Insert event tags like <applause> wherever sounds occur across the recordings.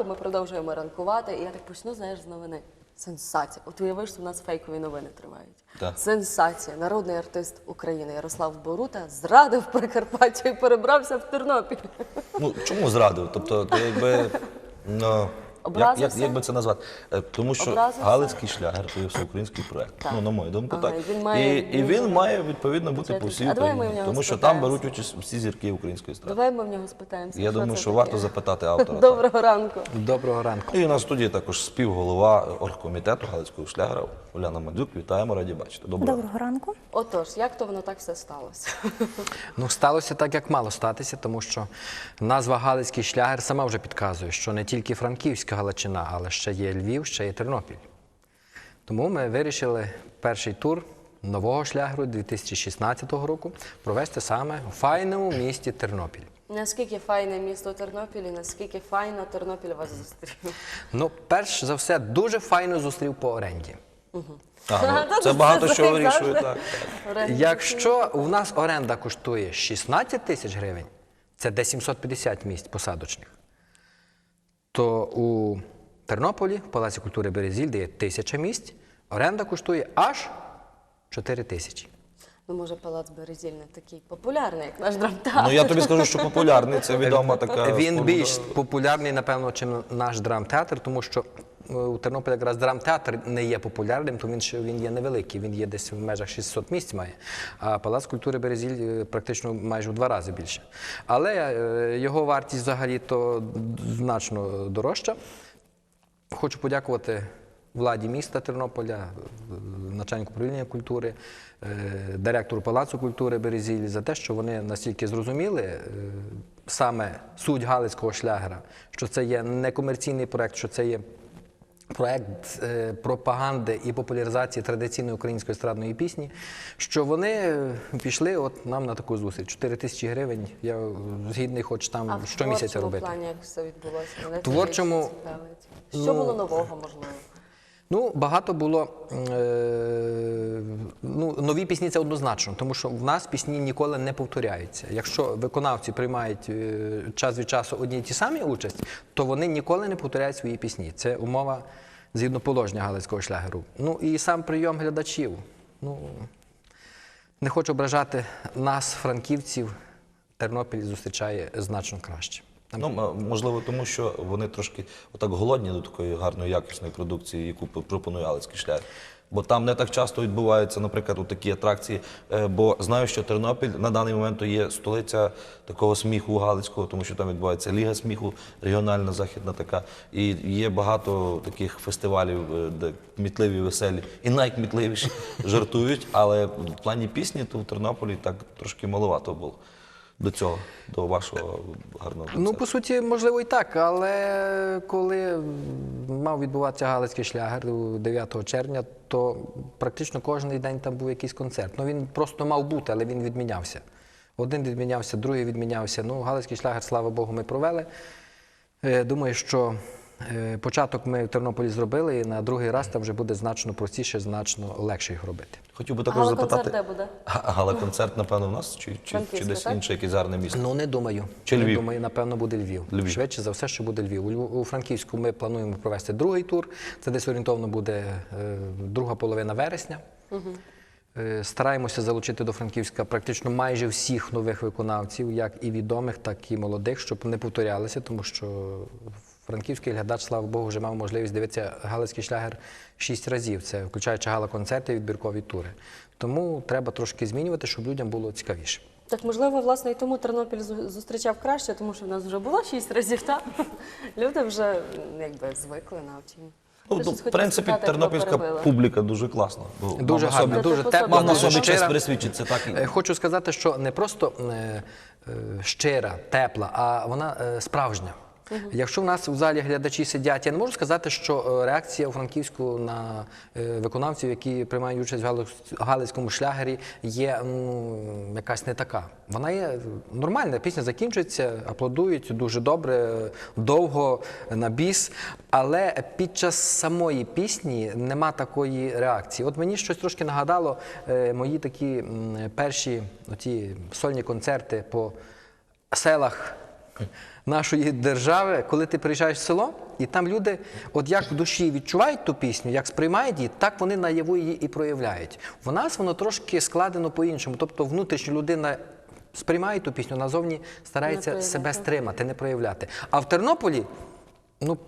ранку. Ми продовжуємо ранкувати. І я так почну, знаєш, з новини. Сенсація. От уявиш, що у нас фейкові новини тривають. Так. Сенсація. Народний артист України Ярослав Борута зрадив Прикарпаття і перебрався в Тернопіль. Ну чому зрадив? Тобто, то якби. Ну, <laughs> як, як, як би це назвати? Е, Тому що Образився? Галицький шлягер це всеукраїнський проект. Так. Ну, на мою думку, Ага, так. і він має- і, і він має відповідно бути по всій Україні. Тому що там беруть участь всі зірки української естради. Давай ми в нього спитаємося. Я думаю, що таке. варто запитати <laughs> автора. так. Доброго ранку. Доброго ранку. І в студії також співголова оргкомітету Галицького шлягера Уляна Мандзюк. Вітаємо, раді бачити. Доброго. Доброго ранку. Отож, як то воно так все сталося? <laughs> Ну, сталося так, як мало статися, тому що назва Галицький шлягер сама вже підказує, що не тільки Франківська Галичина, але ще є Львів, ще є Тернопіль. Тому ми вирішили перший тур нового шлягеру 2016 року провести саме у файному місті Тернопіль. Наскільки файне місто Тернопіль і наскільки файно Тернопіль вас зустрів? Ну, перш за все, дуже файно зустрів по оренді. Ну, <laughs> це багато що Завжди. вирішує. Так. Якщо в нас оренда коштує 16 тисяч гривень, це де 750 місць посадочних, то у Тернополі, в Палаці культури Березіль, де є тисяча місць, оренда коштує аж 4 тисячі. Ну, може, палац Березіль не такий популярний, як наш драмтеатр. Ну я тобі скажу, що популярний, це відома <laughs> така. Він споруда. більш популярний, напевно, чим наш драмтеатр, тому що у Тернополі якраз драмтеатр не є популярним, тому він ще він є невеликий, він є десь в межах 600 місць має. А Палац культури Березіль е, практично майже в два рази більше. Але е, його вартість взагалі то значно дорожча. Хочу подякувати владі міста Тернополя, е, начальнику управління культури, е, директору Палацу культури Березіль за те, що вони настільки зрозуміли е, саме суть Галицького шлягера, що це є некомерційний проект, що це є проект е, пропаганди і популяризації традиційної української естрадної пісні, що вони е, пішли от нам на таку зустріч. 4 тисячі гривень. Я згідний, хоч там а в творчому робити. плані як все відбулося? Мене творчому. Що було нового, можливо? Ну, багато було е, ну, нові пісні це однозначно, тому що в нас пісні ніколи не повторяються. Якщо виконавці приймають е, час від часу одні й ті самі участь, то вони ніколи не повторяють свої пісні. Це умова згідно положення Галицького шлягеру. Ну і сам прийом глядачів. Ну, не хочу ображати нас, франківців, Тернопіль зустрічає значно краще. Ну, можливо, тому що вони трошки отак голодні до такої гарної якісної продукції, яку пропонує Галицький шлях. Бо там не так часто відбуваються, наприклад, такі атракції. Е, Бо знаю, що Тернопіль на даний момент є столиця такого сміху Галицького, тому що там відбувається Ліга сміху, регіональна західна така. І є багато таких фестивалів, е, де кмітливі, веселі і найкмітливіші <laughs> жартують. Але в плані пісні то в Тернополі так трошки маловато було до цього, до вашого гарного концерту. Ну, по суті, можливо, і так, але коли мав відбуватися Галицький шлягер 9 червня, то практично кожен день там був якийсь концерт. Ну він просто мав бути, але він відмінявся. Один відмінявся, другий відмінявся. Ну, Галицький шлягер, слава Богу, ми провели. Е, Думаю, що початок ми в Тернополі зробили, і на другий раз там вже буде значно простіше, значно легше їх робити. Хотів би також запитати. де буде? Га- Гала-концерт, напевно, у нас чи, чи, чи десь так? інше якесь гарне місто? Ну, не думаю. Чи не Львів? думаю, напевно, буде Львів. Львів. Швидше за все, що буде Львів. У, у Франківську ми плануємо провести другий тур. Це десь орієнтовно буде е, друга половина вересня. Е, Стараємося залучити до Франківська практично майже всіх нових виконавців, як і відомих, так і молодих, щоб не повторялися, тому що франківський глядач, слава Богу, вже мав можливість дивитися галицький шлягер шість разів. Це включаючи гала-концерти і відбіркові тури. Тому треба трошки змінювати, щоб людям було цікавіше. Так, можливо, власне, і тому Тернопіль зустрічав краще, тому що в нас вже було шість разів, так? <laughs> Люди вже якби звикли навчені. Ну, ну, в принципі, тернопільська публіка дуже класна. Дуже мав на гарно, собі- дуже тепла, Мав на собі честь присвідчити, так і Е, Хочу сказати, що не просто е, е, щира, тепла, а вона е, справжня. Якщо в нас в залі глядачі сидять, я не можу сказати, що е, реакція у Франківську на е, виконавців, які приймають участь в Галицькому шлягері, є ну, якась не така. Вона є нормальна. Пісня закінчується, аплодують дуже добре, е, довго на біс. Але під час самої пісні нема такої реакції. От мені щось трошки нагадало е, мої такі перші оті сольні концерти по селах нашої держави, коли ти приїжджаєш в село, і там люди, от як в душі відчувають ту пісню, як сприймають її, так вони наяву її і проявляють. В нас воно трошки складено по-іншому. Тобто внутрішньо людина сприймає ту пісню, назовні старається себе стримати, не проявляти. А в Тернополі, ну,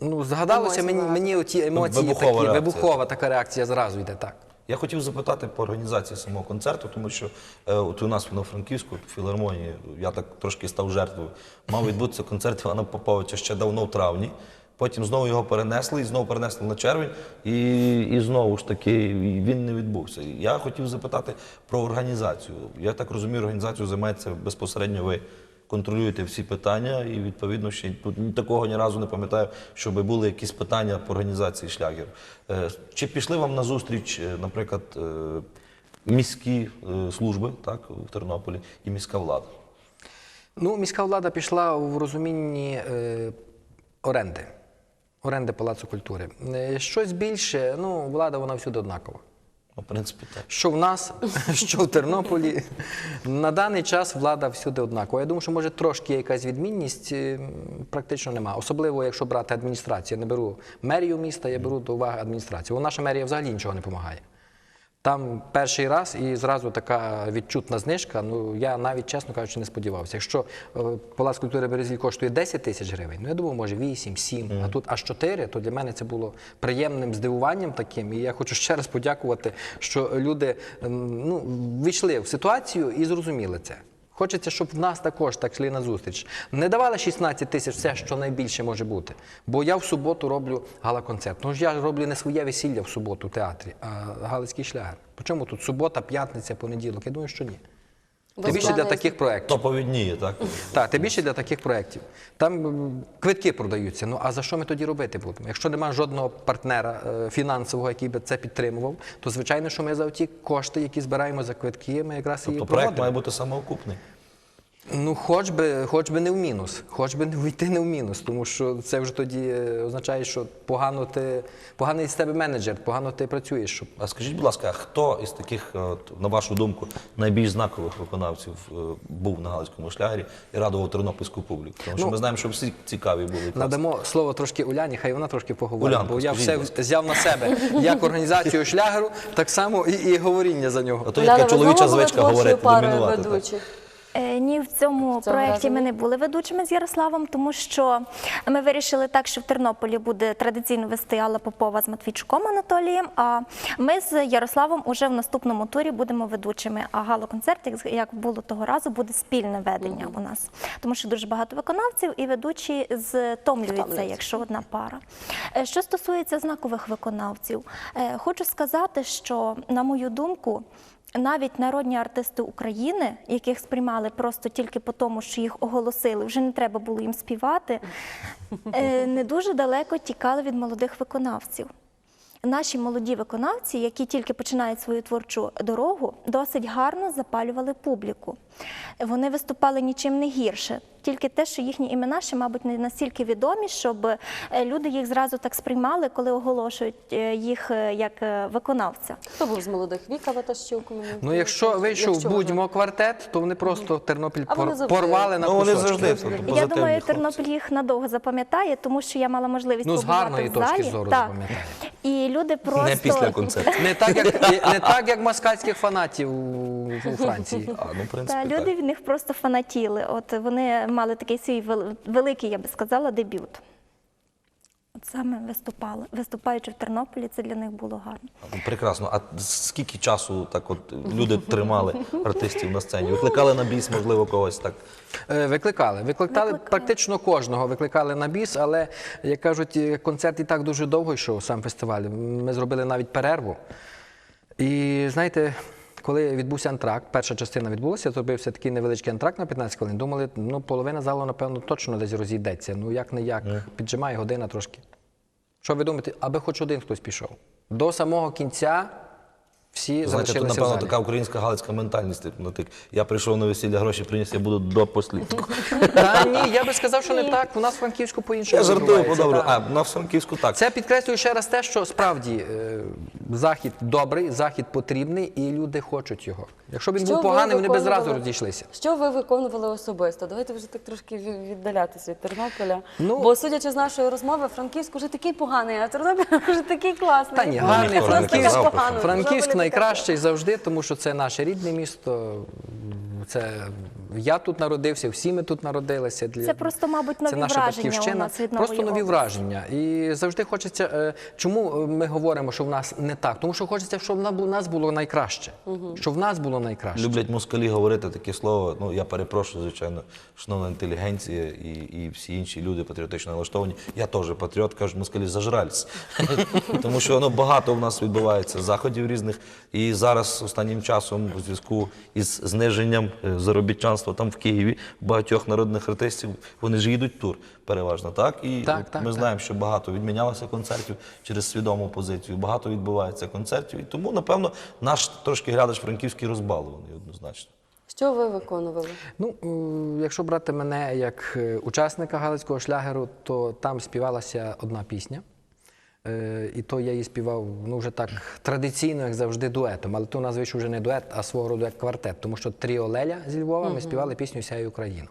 ну згадалося мені, мені оті емоції Вибухова такі, вибухова така реакція зразу йде так. Я хотів запитати по організації самого концерту, тому що е, от у нас в франківську філармонії, я так трошки став жертвою. Мав відбутися концерт Івана Поповича ще давно в травні. Потім знову його перенесли і знову перенесли на червень, і, і знову ж таки він не відбувся. Я хотів запитати про організацію. Я так розумію, організацію займається безпосередньо ви. Контролюєте всі питання, і відповідно ще тут такого ні разу не пам'ятаю, щоб були якісь питання по організації шлягеру. Е, Чи пішли вам на зустріч, е, наприклад, е, міські служби так, в Тернополі і міська влада? Ну, міська влада пішла в розумінні е, оренди, оренди Палацу культури. Щось більше, ну, влада вона всюди однакова. Ну, в принципі, так. Що в нас, <laughs> що в Тернополі. На даний час влада всюди однакова. Я думаю, що може трошки якась відмінність, е, практично нема. Особливо, якщо брати адміністрацію. Я не беру мерію міста, я беру до уваги адміністрацію. Бо наша мерія взагалі нічого не допомагає. Там перший раз і зразу така відчутна знижка. Ну я навіть, чесно кажучи, не сподівався. Якщо е, Палац культури Березіль коштує 10 тисяч гривень, ну я думав, може 8, 7, а тут аж 4, то для мене це було приємним здивуванням таким. І я хочу ще раз подякувати, що люди ну, війшли в ситуацію і зрозуміли це. Хочеться, щоб в нас також так йшли на зустріч. Не давали 16 тисяч все, що найбільше може бути. Бо я в суботу роблю гала-концерт. Ну ж я роблю не своє весілля в суботу в театрі, а галицький шлягер. Чому тут субота, п'ятниця, понеділок? Я думаю, що ні. Тим більше для таких проєктів. Топові так? Так, тим більше для таких проєктів. Там квитки продаються. Ну а за що ми тоді робити будемо? Якщо немає жодного партнера е, фінансового, який би це підтримував, то звичайно, що ми за ті кошти, які збираємо за квитки, ми якраз і Тобто проєкт має бути самоокупний. Ну, хоч би, хоч би не в мінус, хоч би не вийти не в мінус, тому що це вже тоді е, означає, що погано ти, поганий з тебе менеджер, погано ти працюєш. Щоб... А скажіть, будь ласка, а хто із таких, е, на вашу думку, найбільш знакових виконавців е, був на Галицькому шлягері і радував тернопільську публіку? Тому що Ну, ми знаємо, що всі цікаві були. класні. Надамо слово трошки Уляні, хай вона трошки поговорить, Улянко, бо я все взяв на себе <laughs> як організацію шлягеру, так само і, і говоріння за нього. А то є така чоловіча звичка говорити, домінувати. Е, Ні, в цьому Цього проєкті разу ми не були ведучими з Ярославом, тому що ми вирішили так, що в Тернополі буде традиційно вести Алла Попова з Матвійчуком Анатолієм. А ми з Ярославом уже в наступному турі будемо ведучими. А гала-концерт, як- було того разу, буде спільне ведення у нас, тому що дуже багато виконавців і ведучі зтомлюються, якщо одна пара. Е, Що стосується знакових виконавців, е, хочу сказати, що на мою думку. Навіть народні артисти України, яких сприймали просто тільки по тому, що їх оголосили, вже не треба було їм співати, е, не дуже далеко тікали від молодих виконавців. Наші молоді виконавці, які тільки починають свою творчу дорогу, досить гарно запалювали публіку. Вони виступали нічим не гірше. Тільки те, що їхні імена ще, мабуть, не настільки відомі, щоб е, люди їх зразу так сприймали, коли оголошують е, їх е, як виконавця. Хто був з молодих віка комунікацію? Ну, якщо вийшов Якщо будьмо квартет, то вони просто Тернопіль А вони завжди- порвали на Ну, вони завжди тобто, Я думаю. Тернопіль їх надовго запам'ятає, тому що я мала можливість Ну, з гарної в точки зору запам'ятає. І люди просто Не після концерту. Не так, як, не так, як москальських фанатів у, у Франції. А, ну, в принципі, Та так. люди в них просто фанатіли. От вони мали такий свій вел- великий, я би сказала, дебют. От саме виступали. Виступаючи в Тернополі, це для них було гарно. Прекрасно. А скільки часу так от люди тримали артистів на сцені? Викликали на біс, можливо, когось так. Е, Викликали. Викликали Викликали. практично кожного. Викликали на біс, але, як кажуть, е, концерт і так дуже довго йшов, сам фестиваль. Ми зробили навіть перерву. І знаєте, коли відбувся антракт, перша частина відбулася, зробився такий невеличкий антракт на 15 хвилин. Думали, ну половина залу, напевно, точно десь розійдеться. Ну як не як, піджимає година трошки. Що ви думаєте, аби хоч один хтось пішов? До самого кінця всі Знаєте, тут, залишилися в напевно, така українська галицька ментальність. типу, ну, так, Я прийшов на весілля, гроші приніс, я буду до послідку. Та ні, я би сказав, що не так. У нас в Франківську по-іншому. Я жартую відбувається, по-добру. так. А на Франківську так. Це підкреслює ще раз те, що справді е, захід добрий, захід потрібний, і люди хочуть його. Якщо він Що був поганий, вони б зразу розійшлися. Що ви виконували особисто? Давайте вже так трошки віддалятися від Тернополя. Ну- Бо судячи з нашої розмови, Франківськ уже такий поганий, а Тернопіль <laughs> вже такий класний. Та ні, гарний ж не Франківськ. Франківськ найкращий завжди, тому що це наше рідне місто. Це я тут народився, всі ми тут народилися. Для- Це просто, мабуть, нові це наша враження у батьківщина. нас від нової Просто нові області. враження. І завжди хочеться. е, Чому ми говоримо, що в нас не так? Тому що хочеться, щоб в нас було найкраще. Щоб в нас було найкраще. Люблять москалі говорити таке слово. Ну я перепрошую, звичайно, шановна інтелігенція і, і всі інші люди патріотично налаштовані. Я теж патріот, кажуть, москалі зажрались. <laughs> Тому що ну, багато в нас відбувається заходів різних. І зараз останнім часом, у зв'язку із зниженням е, заробітчанства там в Києві, багатьох народних артистів вони ж їдуть в тур переважно. Так і Так, так, ми так. знаємо, що багато відмінялося концертів через свідому позицію. Багато відбувається концертів. І тому, напевно, наш трошки глядач франківський розбалований однозначно. Що ви виконували? Ну, е, якщо брати мене як е, учасника галицького шлягеру, то там співалася одна пісня. Е, І то я її співав ну, вже так традиційно, як завжди, дуетом. Але то нас вже не дует, а свого роду як квартет. Тому що Тріо Леля зі Львова ми співали пісню Сяє Україну.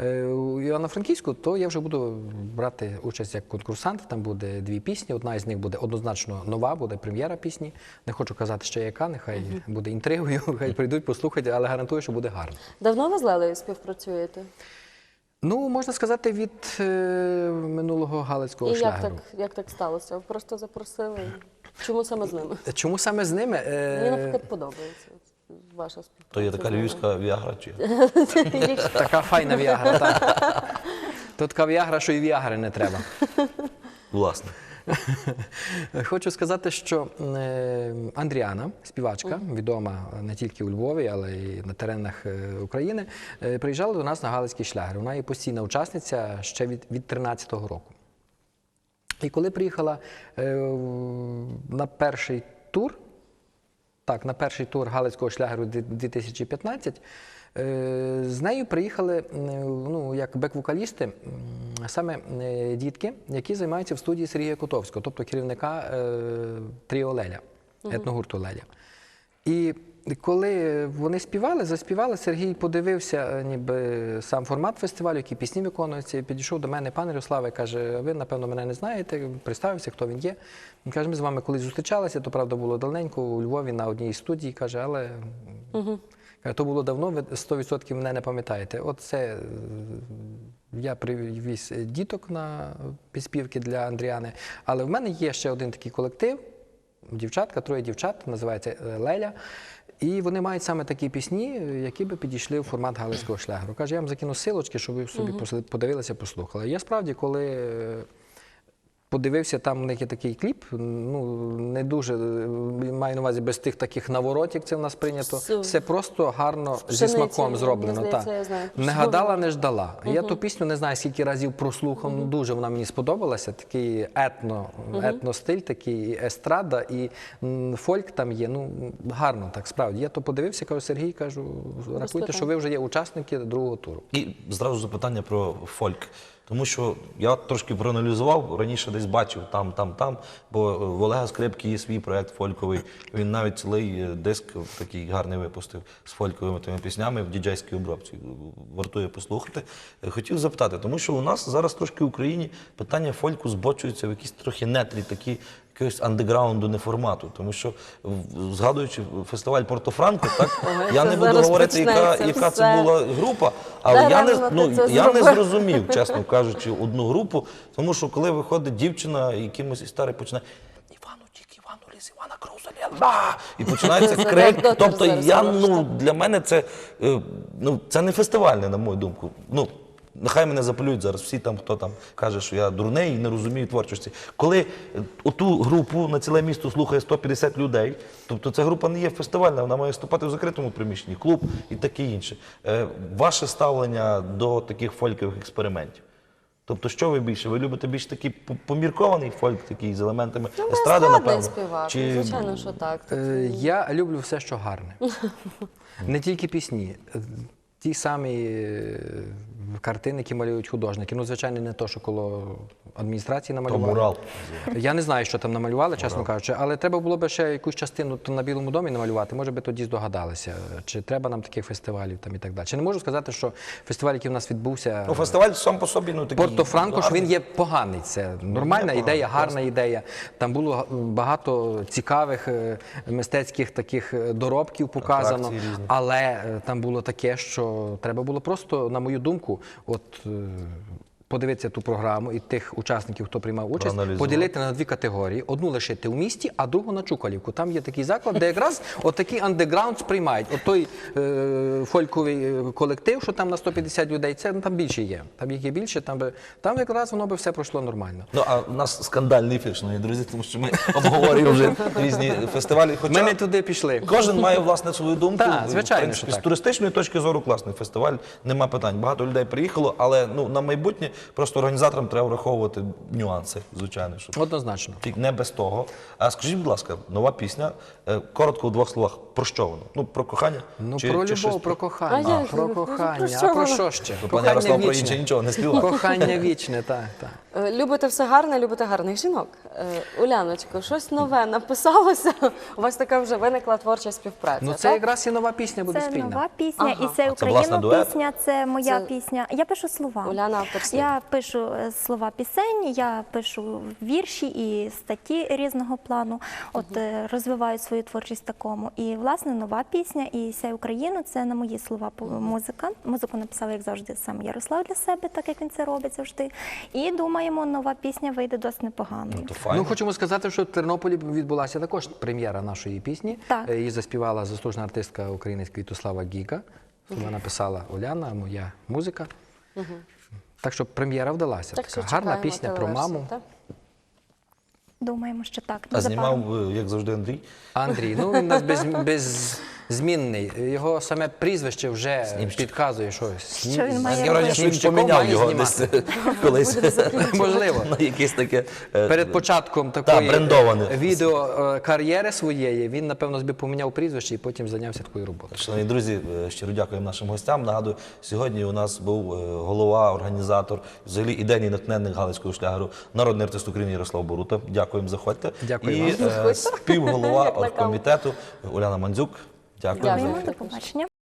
Е, У Івано-Франківську, то я вже буду брати участь як конкурсант. Там буде дві пісні. Одна із них буде однозначно нова, буде прем'єра пісні. Не хочу казати, ще яка, нехай буде інтригою, <laughs> хай прийдуть, послухати, але гарантую, що буде гарно. Давно ви з Лелею співпрацюєте? Ну, можна сказати, від е, минулого галицького І як шлягеру. так, як так сталося? Просто запросили? Чому саме з ними? Чому саме з ними? Е, Мені, наприклад, подобається ваша співпраця. То є така львівська віагра чи Така файна віагра, так. То така віагра, що і віагри не треба. власне. <laughs> Хочу сказати, що е, Андріана, співачка, відома не тільки у Львові, але й на теренах е, України, е, приїжджала до нас на Галицький шлягер. Вона є постійна учасниця ще від, від року. І коли приїхала на перший тур, так, на перший тур Галицького шлягеру 2015, е, з нею приїхали ну, як бек-вокалісти саме е, дітки, які займаються в студії Сергія Котовського, тобто керівника е, Тріо Леля, етногурту Леля. І коли вони співали, заспівали, Сергій подивився е, ніби сам формат фестивалю, які пісні виконуються, і підійшов до мене пан Ярослав і каже: ви, напевно, мене не знаєте, представився, хто він є. Він каже, ми з вами колись зустрічалися, то правда було давненько у Львові на одній із студій, каже, але каже, то було давно, ви 100% мене не пам'ятаєте. От це е, я привіз діток на підспівки для Андріани, але в мене є ще один такий колектив, дівчатка, троє дівчат, називається е, Леля. І вони мають саме такі пісні, е, які би підійшли в формат галицького шлягеру. Каже, я вам закину силочки, щоб ви собі подивилися, послухали. Я справді, коли е, подивився, там у них є такий кліп, ну не дуже е, маю на увазі без тих таких наворотів, як це в нас прийнято. Все просто гарно зі смаком зроблено. здається, я знаю. Не гадала, не ждала. Я ту пісню не знаю, скільки разів прослухав. ну, Дуже вона мені сподобалася. Такий етно, етностиль, такий естрада і фольк там є. Ну гарно, так справді. Я то подивився, кажу, Сергій, кажу, рахуйте, що ви вже є учасники другого туру. І зразу запитання про фольк. Тому що я трошки проаналізував, раніше десь бачив там, там, там, бо е, в Олега Скрипки є свій проект фольковий. Він навіть цілий е, диск такий гарний випустив з фольковими тими піснями в діджейській обробці. Вартує послухати. Е, Хотів запитати, тому що у нас зараз трошки в Україні питання фольку збочується в якісь трохи нетрі, такі якогось андеграунду неформату. Тому що, згадуючи фестиваль Порто-Франко, так я не буду говорити, яка, яка це була група, але я не, ну, я не зрозумів, чесно <laughs> кажучи, одну групу. Тому що коли виходить дівчина якимось із старих починає. Ліс, Івана Круза, ля-ла!» І починається крик. Тобто я, ну, для мене це, е, ну, це не фестивальне, на мою думку. Ну, Нехай мене запалюють зараз всі там, хто там каже, що я дурний і не розумію творчості. Коли е, оту групу на ціле місто слухає 150 людей, тобто ця група не є фестивальна, вона має вступати в закритому приміщенні, клуб і таке інше. Е, Ваше ставлення до таких фолькових експериментів? Тобто, що ви більше? Ви любите більш такий поміркований фольк, такий з елементами Ну, естради, напевно? співак, Чи звичайно, що так. Е, Я люблю все, що гарне. <laughs> Не тільки пісні. Ті самі е, картини, які малюють художники. Ну, звичайно, не то, що коло адміністрації То мурал. Я не знаю, що там намалювали, чесно кажучи, але треба було б ще якусь частину на Білому домі намалювати. Може би тоді здогадалися, чи треба нам таких фестивалів там і так далі. Чи не можу сказати, що фестиваль, який в нас відбувся. Ну, фестиваль сам по собі ну такий. Порто Франко ж він є поганий. Це нормальна непоганий, ідея, гарна ідея. Там було багато цікавих е, мистецьких таких е, доробків показано. Але там було таке, що треба було просто, на мою думку, от. Подивитися ту програму і тих учасників, хто приймав участь, поділити на дві категорії: одну лишити у місті, а другу на Чукалівку. Там є такий заклад, де якраз <laughs> от такий андеграунд сприймають. От той е, фольковий е, колектив, що там на 150 людей, це ну, там більше є. Там їх є більше, там би там якраз воно би все пройшло нормально. Ну, а у нас скандальний ефір, шановні друзі, тому що ми <laughs> обговорюємо вже різні фестивалі. Хоча Ми не туди пішли. Кожен має власне свою думку. Так, звичайно, В принципі, що з туристичної точки зору класний фестиваль, нема питань. Багато людей приїхало, але ну на майбутнє просто організаторам треба враховувати нюанси, звичайно. Щоб Однозначно. не без того. А скажіть, будь ласка, нова пісня. е, Коротко у двох словах. Про що воно? Ну про кохання? Ну Чи- про чи любов, щось про А кохання, про Ну, про кохання. що А про що ще? Ну, пан Ярослав про інше нічого не співав. Кохання вічне, так, так. Любите все гарне, любите гарних жінок. Е, Уляночко, щось нове написалося. У вас така вже виникла творча співпраця. Ну це так? якраз і нова пісня буде Це спільна. нова пісня, Ага. і це це, Україна пісня, це моя Це- пісня. Я пишу слова. Уляна автор слів. Я пишу е, слова пісень, я пишу вірші і статті різного плану. От е, розвиваю свою творчість такому. І власне нова пісня і «Сяй Україну це на мої слова музика. Музику написав, як завжди, сам Ярослав для себе, так як він це робить завжди. І думаємо, нова пісня вийде досить непоганою. То файно. Ну, хочемо сказати, що в Тернополі відбулася також прем'єра нашої пісні. Так. Е, Її заспівала заслужена артистка України Квітослава Гіга. Вона написала Уляна, моя музика. Так що прем'єра вдалася. Так що така гарна чекаємо пісня про телеверсію, маму. так? Думаємо, що так. А незабаром. знімав, е, як завжди, Андрій. Андрій, ну він у нас без, <laughs> беззмінний. Його саме прізвище вже підказує щось. Що він має Таке що він поміняв його десь <laughs> колись. Можливо. На якесь таке. е, Перед початком такої брендоване. е, відео е, кар'єри своєї він, напевно, собі поміняв прізвище і потім зайнявся такою роботою. Шановні друзі, щиро дякуємо нашим гостям. Нагадую, сьогодні у нас був голова, організатор, взагалі ідейний натхненник Галицького шлягеру, народний артист України Ярослав Борута. Дякуємо, заходьте. Дякую І співголова <laughs> оргкомітету Уляна Мандзюк. Дякую. Дякую. До побачення.